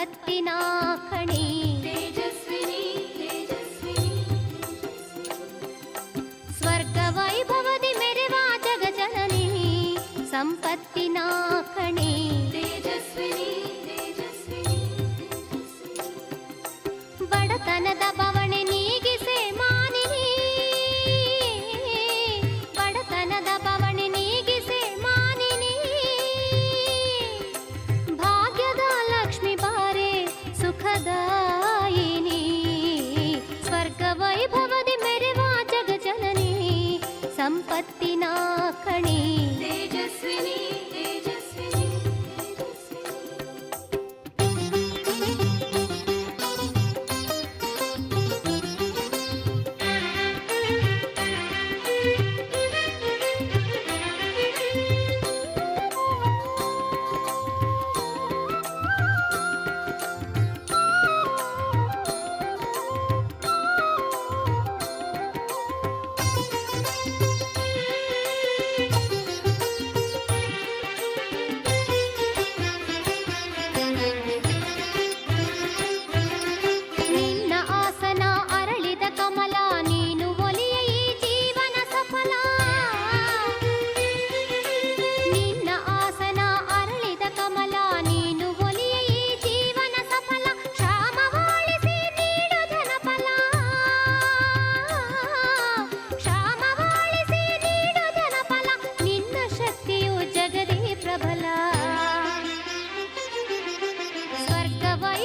भक्तिनाखणी तेजस्विनी तेजस्विनी स्वर्गवैभवति मेरे वा जगजननी सम्पत्तिनाखणी तेजस्विनी तेजस्विनी बडतनद भव ಕಣೇ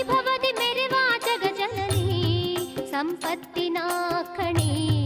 भवति मेरिवाचकजननी सम्पत्तिना कणी